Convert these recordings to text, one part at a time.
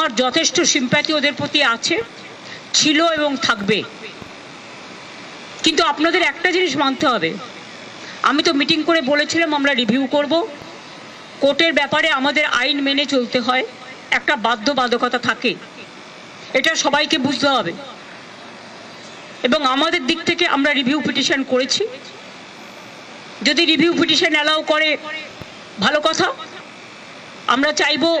আমার যথেষ্ট সিম্প্যাথি ওদের প্রতি আছে, ছিল এবং থাকবে। কিন্তু আপনাদের একটা জিনিস মানতে হবে। আমি তো মিটিং করে বলেছিলাম আমরা রিভিউ করব। কোর্টের ব্যাপারে আমাদের আইন মেনে চলতে হয়। একটা বাধ্যবাধকতা থাকে। এটা সবাইকে বুঝতে হবে। এবং আমাদের দিক থেকে আমরা রিভিউ পিটিশন করেছি। যদি রিভিউ পিটিশন অ্যালাউ করে, ভালো কথা। আমরা চাইব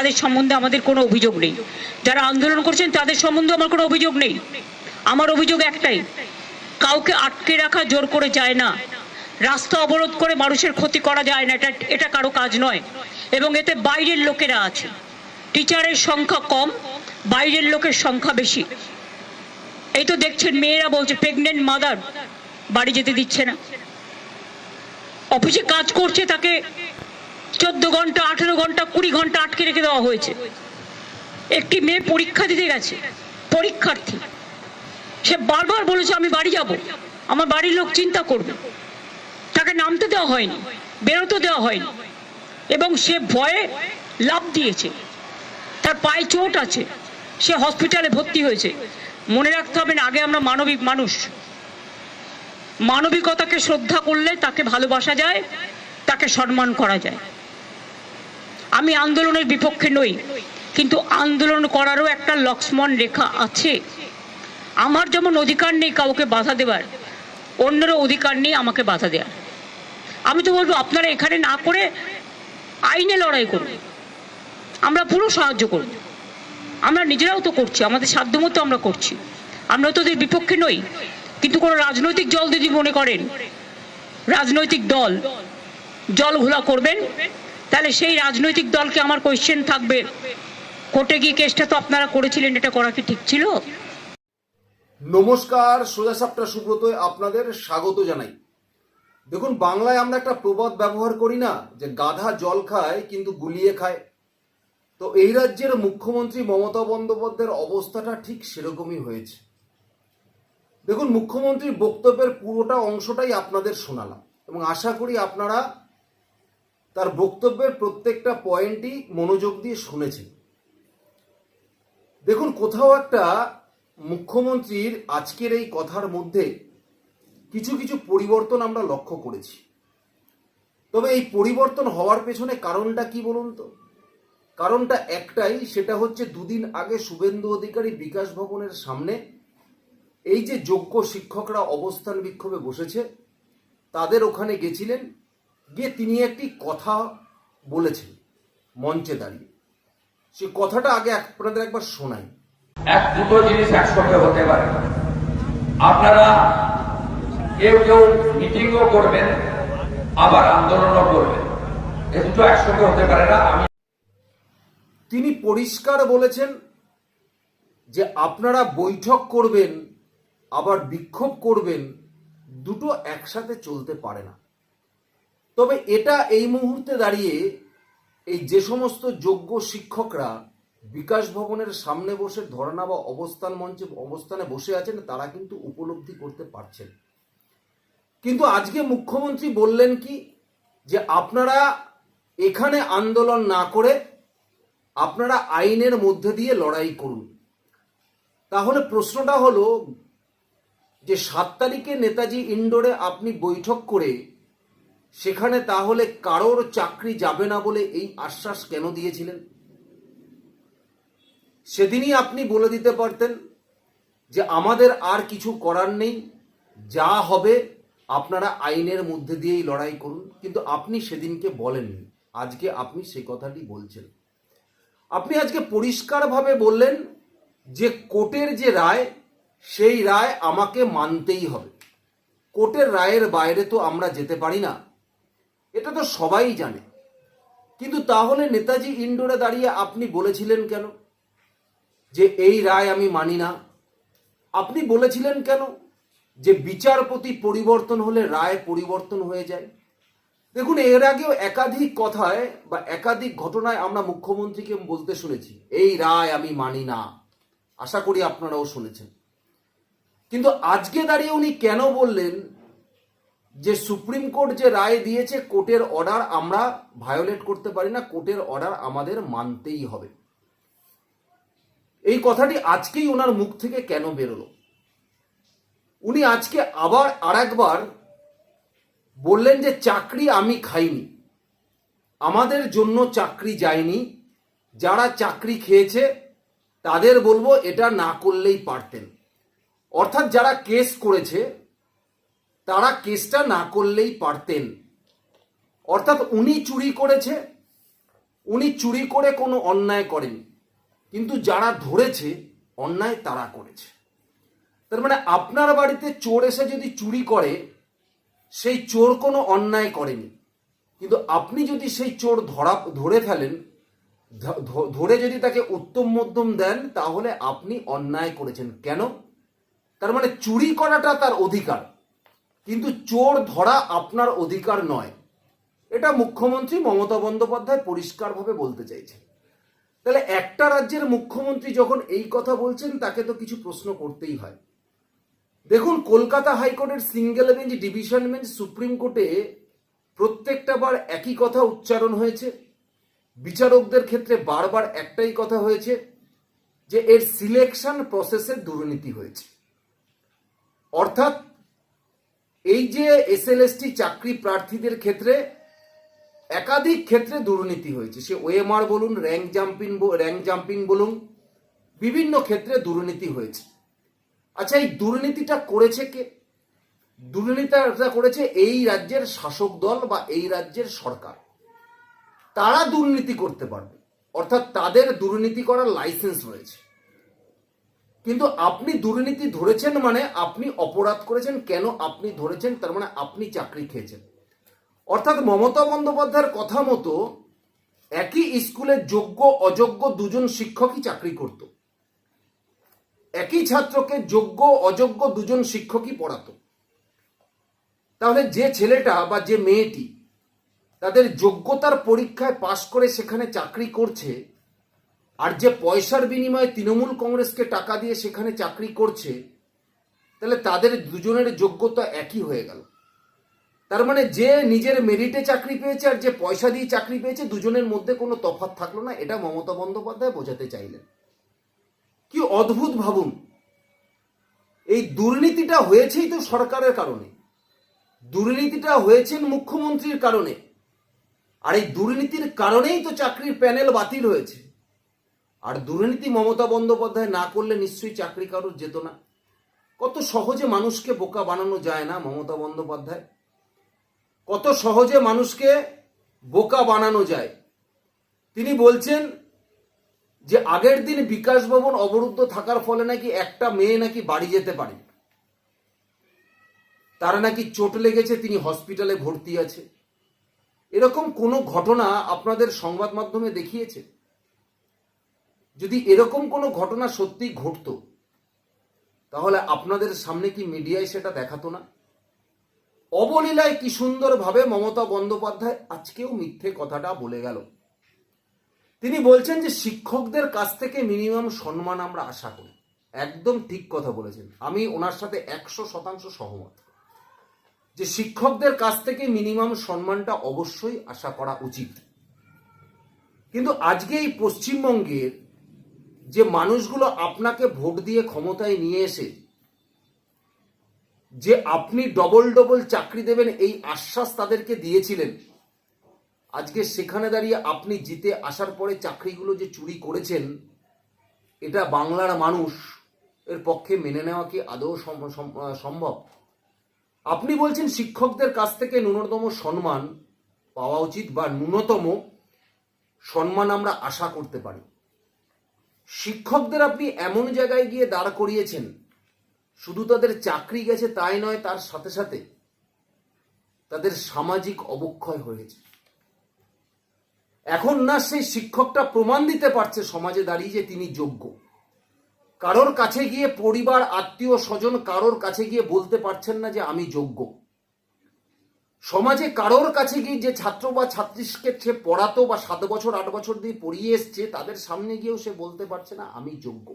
তাদের সম্বন্ধে আমাদের কোনো অভিযোগ নেই। যারা আন্দোলন করছেন, তাদের সম্বন্ধে আমার কোনো অভিযোগ নেই। আমার অভিযোগ একটাই, কাউকে আটকে রাখা জোর করে যায় না। রাস্তা অবরোধ করে মানুষের ক্ষতি করা যায় না, এটা এটা কারও কাজ নয়। এবং এতে বাইরের লোকেরা আছে। টিচারের সংখ্যা কম, বাইরের লোকের সংখ্যা বেশি। এই তো দেখছেন, মেয়েরা বলছে প্রেগনেন্ট মাদার বাড়ি যেতে দিচ্ছে না। অফিসে কাজ করছে তাকে চোদ্দ ঘণ্টা, আঠেরো ঘণ্টা, কুড়ি ঘণ্টা আটকে রেখে দেওয়া হয়েছে। একটি মেয়ে পরীক্ষা দিতে গেছে, পরীক্ষার্থী। সে বারবার বলেছে, আমি বাড়ি যাব। আমার বাড়ির লোক চিন্তা করবে। তাকে নামতে দেওয়া হয়নি, বেরোতে দেওয়া হয়নি। এবং সে ভয়ে লাভ দিয়েছে। তার পায়ে চোট আছে। সে হসপিটালে ভর্তি হয়েছে। মনে রাখতে হবে না, আগে আমরা মানবিক মানুষ। মানবিকতাকে শ্রদ্ধা করলে তাকে ভালোবাসা যায়, তাকে সম্মান করা যায়। আমি আন্দোলনের বিপক্ষে নই, কিন্তু আন্দোলন করারও একটা লক্ষ্মণ রেখা আছে। আমার যেমন অধিকার নেই কাউকে বাধা দেবার, অন্যেরও অধিকার নেই আমাকে বাধা দেওয়ার আমি তো বলব, আপনারা এখানে না করে আইনে লড়াই করুন। আমরা পুরো সাহায্য করব। আমরা নিজেরাও তো করছি, আমাদের সাধ্যমতো আমরা করছি। আমরা তো ওদের বিপক্ষে নই, কিন্তু কোনো রাজনৈতিক দল যদি মনে করেন, রাজনৈতিক দল জল ঘোলা করবেন তাহলে সেই রাজনৈতিক দলকে আমার কোয়েশ্চেন থাকবে। কোর্টে গিয়ে কেসটা তো আপনারা করেছিলেন, এটা করা কি ঠিক ছিল? নমস্কার, সোজা সাপটা সুব্রতয় আপনাদের স্বাগত জানাই। দেখুন, বাংলায় আমরা একটা প্রবাদ ব্যবহার করি না, যে গাধা জল খায় কিন্তু গুলিয়ে খায়। তো এই রাজ্যের মুখ্যমন্ত্রী মমতা বন্দ্যোপাধ্যায়ের অবস্থাটা ঠিক সেরকমই হয়েছে। দেখুন, মুখ্যমন্ত্রীর বক্তব্যের পুরোটা অংশটাই আপনাদের শোনালাম। এবং আশা করি আপনারা তার বক্তব্যের প্রত্যেকটা পয়েন্টই মনোযোগ দিয়ে শুনেছেন দেখুন, কোথাও একটা মুখ্যমন্ত্রীর আজকের এই কথার মধ্যে কিছু কিছু পরিবর্তন আমরা লক্ষ্য করেছি। তবে এই পরিবর্তন হওয়ার পেছনে কারণটা কি বলুন তো? কারণটা একটাই, সেটা হচ্ছে দুদিন আগে শুভেন্দু অধিকারী বিকাশ ভবনের সামনে এই যে যোগ্য শিক্ষকরা অবস্থান বিক্ষোভে বসেছে, তাদের ওখানে গেছিলেন গিয়ে তিনি একটি কথা বলেছেন মঞ্চে দাঁড়িয়ে। সে কথাটা আগে আপনাদের একবার শোনাই। এক দুটো জিনিস একসঙ্গে হতে পারে। আপনারা কেউ কেউ মিটিংও করবেন আবার আন্দোলনও করবেন। এ দুটো একসঙ্গে হতে পারে না আমি তিনি পরিষ্কার বলেছেন যে আপনারা বৈঠক করবেন আবার বিক্ষোভ করবেন দুটো একসাথে চলতে পারে না। তবে এটা এই মুহূর্তে দাঁড়িয়ে এই যে সমস্ত যোগ্য শিক্ষকরা বিকাশ ভবনের সামনে বসে ধর্ণা বা অবস্থান মঞ্চে অবস্থানে বসে আছেন, তারা কিন্তু উপলব্ধি করতে পারছেন। কিন্তু আজকে মুখ্যমন্ত্রী বললেন কি, যে আপনারা এখানে আন্দোলন না করে আপনারা আইনের মধ্যে দিয়ে লড়াই করুন। তাহলে প্রশ্নটা হলো যে সাত তারিখে নেতাজি ইন্ডোরে আপনি বৈঠক করে সেখানে তাহলে কারোর চাকরি যাবে না বলে এই আশ্বাস কেন দিয়েছিলেন? সেদিনই আপনি বলে দিতে পারতেন যে আমাদের আর কিছু করার নেই, যা হবে আপনারা আইনের মধ্যে দিয়েই লড়াই করুন। কিন্তু আপনি সেদিনকে বলেননি, আজকে আপনি সেই কথাটি বলছেন। আপনি আজকে পরিষ্কারভাবে বললেন যে কোর্টের যে রায়, সেই রায় আমাকে মানতেই হবে। কোর্টের রায়ের বাইরে তো আমরা যেতে পারি না। এটা তো সবাই জানে। কিন্তু তাহলে নেতাজি ইন্ডোরে দাঁড়িয়ে আপনি বলেছিলেন কেন? যে এই রায় আমি মানি না। আপনি বলেছিলেন কেন? যে বিচারপতি পরিবর্তন হলে রায় পরিবর্তন হয়ে যায়। দেখুন, এর আগেও একাধিক কথায় বা একাধিক ঘটনায় আমরা মুখ্যমন্ত্রীকে বলতে শুনেছি, এই রায় আমি মানি না। আশা করি আপনারাও শুনেছেন। কিন্তু আজকে দাঁড়িয়ে উনি কেন বললেন যে সুপ্রিম কোর্ট যে রায় দিয়েছে, কোর্টের অর্ডার আমরা ভায়োলেট করতে পারি না, কোর্টের অর্ডার আমাদের মানতেই হবে। এই কথাটি আজকেই ওনার মুখ থেকে কেন বেরোলো? উনি আজকে আবার আরেকবার বললেন যে, চাকরি আমি খাইনি। আমাদের জন্য চাকরি যায়নি। যারা চাকরি খেয়েছে, তাদের বলব এটা না করলেই পারতেন। অর্থাৎ যারা কেস করেছে তারা কেসটা না করলেই পারতেন। অর্থাৎ উনি চুরি করেছে, উনি চুরি করে কোনো অন্যায় করেনি, কিন্তু যারা ধরেছে, অন্যায় তারা করেছে। তার মানে আপনার বাড়িতে চোর এসে যদি চুরি করে, সেই চোর কোনো অন্যায় করেনি। কিন্তু আপনি যদি সেই চোর ধরা, ধরে ফেলেন ধরে যদি তাকে উত্তম মধ্যম দেন, তাহলে আপনি অন্যায় করেছেন। কেন? তার মানে চুরি করাটা তার অধিকার। কিন্তু চোর ধরা আপনার অধিকার নয়। এটা মুখ্যমন্ত্রী মমতা বন্দ্যোপাধ্যায় পরিষ্কারভাবে বলতে চাইছেন। তাহলে একটা রাজ্যের মুখ্যমন্ত্রী যখন এই কথা বলছেন, তাকে তো কিছু প্রশ্ন করতেই হয়। দেখুন, কলকাতা হাইকোর্টের single bench division bench supreme কোর্টে প্রত্যেকটা বার একই কথা উচ্চারণ হয়েছে। বিচারকদের ক্ষেত্রে বারবার একটাই কথা হয়েছে যে এর সিলেকশন প্রসেসে দুর্নীতি হয়েছে। অর্থাৎ এই যে এস এসএলএসটি চাকরি প্রার্থীদের ক্ষেত্রে একাধিক ক্ষেত্রে দুর্নীতি হয়েছে। সে ওএমআর বলুন র্যাঙ্ক জাম্পিং র্যাঙ্ক জাম্পিং বলুন, বিভিন্ন ক্ষেত্রে দুর্নীতি হয়েছে। আচ্ছা এই দুর্নীতিটা করেছে কে? দুর্নীতিটা করেছে এই রাজ্যের শাসক দল বা এই রাজ্যের সরকার। তারা দুর্নীতি করতে পারবে। অর্থাৎ তাদের দুর্নীতি করার লাইসেন্স রয়েছে। কিন্তু আপনি দুর্নীতি ধরেছেন মানে আপনি অপরাধ করেছেন, কেন আপনি ধরেছেন, তার মানে আপনি চাকরি খেয়েছেন। অর্থাৎ মমতা বন্দ্যোপাধ্যায়ের কথা মতো একই স্কুলে যোগ্য, অযোগ্য দুজন শিক্ষকই চাকরি করত। একই ছাত্রকে যোগ্য, অযোগ্য দুজন শিক্ষকই পড়াতো। তাহলে যে ছেলেটা বা যে মেয়েটি তাদের যোগ্যতার পরীক্ষায় পাশ করে সেখানে চাকরি করছে আর যে পয়সার বিনিময়ে তৃণমূল কংগ্রেসকে টাকা দিয়ে সেখানে চাকরি করছে, তাহলে তাদের দুজনের যোগ্যতা একই হয়ে গেল। তার মানে যে নিজের মেরিটে চাকরি পেয়েছে আর যে পয়সা দিয়ে চাকরি পেয়েছে, দুজনের মধ্যে কোনো তফাৎ থাকল না। এটা মমতা বন্দ্যোপাধ্যায় বোঝাতে চাইলেন। কি অদ্ভুত ভাবুন। এই দুর্নীতিটা হয়েছেই তো সরকারের কারণে। দুর্নীতিটা হয়েছেন মুখ্যমন্ত্রীর কারণে। আর এই দুর্নীতির কারণেই তো চাকরির প্যানেল বাতিল হয়েছে। আর দুর্নীতি মমতা বন্দ্যোপাধ্যায় না করলে নিশ্চয়ই চাকরি কারোর যেত না। কত সহজে মানুষকে বোকা বানানো যায় না মমতা বন্দ্যোপাধ্যায়? কত সহজে মানুষকে বোকা বানানো যায়? তিনি বলছেন যে, আগের দিন বিকাশ ভবন অবরুদ্ধ থাকার ফলে নাকি একটা মেয়ে নাকি বাড়ি যেতে পারে। তার নাকি চোট লেগেছে, তিনি হসপিটালে ভর্তি আছে। এরকম কোনো ঘটনা আপনাদের সংবাদ মাধ্যমে দেখিয়েছে? যদি এরকম কোনো ঘটনা সত্যি ঘটতো, তাহলে আপনাদের সামনে কি মিডিয়ায় সেটা দেখাতো না? অবলীলায় কি সুন্দরভাবে মমতা বন্দ্যোপাধ্যায় আজকেও মিথ্যে কথাটা বলে গেল। তিনি বলছেন যে শিক্ষকদের কাছ থেকে মিনিমাম সম্মান আমরা আশা করি। একদম ঠিক কথা বলেছেন। আমি ওনার সাথে একশো শতাংশ সহমত। যে শিক্ষকদের কাছ থেকে মিনিমাম সম্মানটা অবশ্যই আশা করা উচিত। কিন্তু আজকে এই পশ্চিমবঙ্গের যে মানুষগুলো আপনাকে ভোট দিয়ে ক্ষমতায় নিয়ে এসে, যে আপনি ডবল ডবল চাকরি দেবেন এই আশ্বাস তাদেরকে দিয়েছিলেন, আজকে সেখানে দাঁড়িয়ে আপনি জিতে আসার পরে চাকরিগুলো যে চুরি করেছেন, এটা বাংলার মানুষ এর পক্ষে মেনে নেওয়া কি আদৌ সম্ভব? আপনি বলছেন শিক্ষকদের কাছ থেকে ন্যূনতম সম্মান পাওয়া উচিত বা ন্যূনতম সম্মান আমরা আশা করতে পারি। শিক্ষকদের আপনি এমন জায়গায় গিয়ে দাঁড় করিয়েছেন, শুধু তাদের চাকরি গেছে তাই নয়, তার সাথে সাথে তাদের সামাজিক অবক্ষয় হয়েছে। এখন না সেই শিক্ষকটা প্রমাণ দিতে পারছে সমাজে দাঁড়িয়ে যে তিনি যোগ্য। কারোর কাছে গিয়ে পরিবার আত্মীয় স্বজন কারোর কাছে গিয়ে বলতে পারছেন না যে আমি যোগ্য। সমাজে কারোর কাছে গিয়ে যে ছাত্র বা ছাত্রীকে সে পড়াতো বা সাত বছর, আট বছর দিয়ে পড়িয়ে এসছে, তাদের সামনে গিয়েও সে বলতে পারছে না, আমি যোগ্য।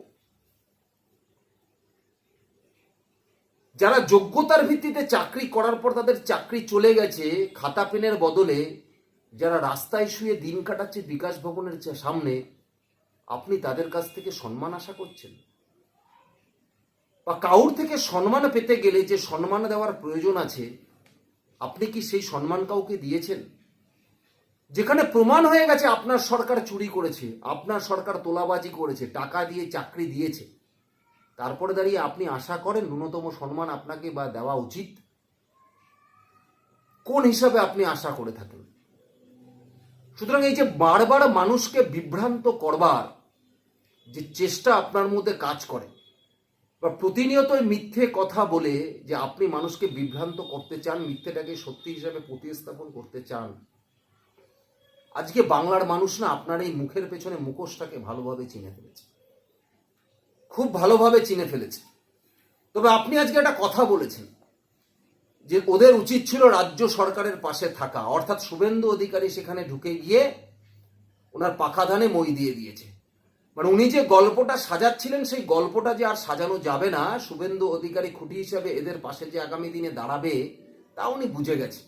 যারা যোগ্যতার ভিত্তিতে চাকরি করার পর তাদের চাকরি চলে গেছে, খাতা পেনের বদলে যারা রাস্তায় শুয়ে দিন কাটাচ্ছে বিকাশ ভবনের সামনে, আপনি তাদের কাছ থেকে সম্মান আশা করছেন? বা কাউর থেকে সম্মান পেতে গেলে যে সম্মান দেওয়ার প্রয়োজন আছে আপনি কি সেই সম্মান কাউকে দিয়েছেন? যেখানে প্রমাণ হয়ে গেছে আপনার সরকার চুরি করেছে, আপনার সরকার তোলাবাজি করেছে, টাকা দিয়ে চাকরি দিয়েছে। তারপরে দাঁড়িয়ে আপনি আশা করেন ন্যূনতম সম্মান আপনাকে বা দেওয়া উচিত? কোন হিসাবে আপনি আশা করে থাকেন? সুতরাং এই যে বারবার মানুষকে বিভ্রান্ত করবার যে চেষ্টা আপনার মধ্যে কাজ করে বা প্রতিনিয়ত মিথ্যে কথা বলে যে আপনি মানুষকে বিভ্রান্ত করতে চান, মিথ্যেটাকে সত্যি হিসাবে প্রতিস্থাপন করতে চান, আজকে বাংলার মানুষ না আপনার এই মুখের পেছনে মুখোশটাকে ভালোভাবে চিনে ফেলেছে। খুব ভালোভাবে চিনে ফেলেছে। তবে আপনি আজকে একটা কথা বলেছেন যে ওদের উচিত ছিল রাজ্য সরকারের পাশে থাকা। অর্থাৎ শুভেন্দু অধিকারী সেখানে ঢুকে গিয়ে ওনার পাখা ধানে মই দিয়ে দিয়েছে। মানে উনি যে গল্পটা সাজাচ্ছিলেন, সেই গল্পটা যে আর সাজানো যাবে না, শুভেন্দু অধিকারী খুঁটি হিসাবে এদের পাশে যে আগামী দিনে দাঁড়াবে, তা উনি বুঝে গেছে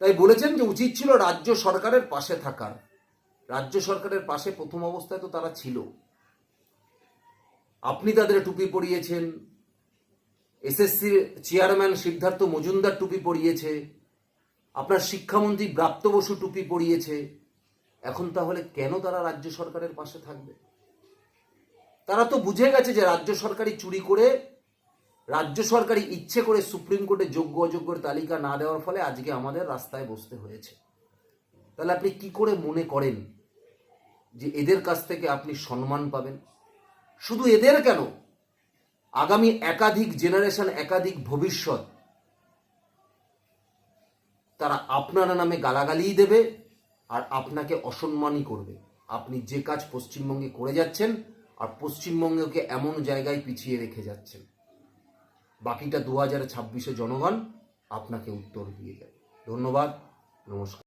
তাই বলেছেন যে উচিত ছিল রাজ্য সরকারের পাশে থাকার। রাজ্য সরকারের পাশে প্রথম অবস্থায় তো তারা ছিল। আপনি তাদের টুপি পরিয়েছেন এসএসসির চেয়ারম্যান সিদ্ধার্থ মজুমদার টুপি পরিয়েছে, আপনার শিক্ষামন্ত্রী ব্রাত্য বসু টুপি পরিয়েছে এখন তাহলে কেন তারা রাজ্য সরকারের পাশে থাকবে? তারা তো বুঝে গেছে যে রাজ্য সরকারি চুরি করে, রাজ্য সরকারি ইচ্ছে করে সুপ্রিম কোর্টে যোগ্য অযোগ্যের তালিকা না দেওয়ার ফলে আজকে আমাদের রাস্তায় বসতে হয়েছে। তাহলে আপনি কি করে মনে করেন যে এদের কাছ থেকে আপনি সম্মান পাবেন? শুধু এদের কেন? আগামী একাধিক জেনারেশন, একাধিক ভবিষ্যৎ তারা আপনারা নামে গালাগালিই দেবে আর আপনাকে অসম্মানই করবে। আপনি যে কাজ পশ্চিমবঙ্গে করে যাচ্ছেন আর পশ্চিমবঙ্গকে এমন জায়গায় পিছিয়ে রেখে যাচ্ছেন। বাকিটা দু হাজার ছাব্বিশে জনগণ আপনাকে উত্তর দিয়ে যাবে। ধন্যবাদ, নমস্কার।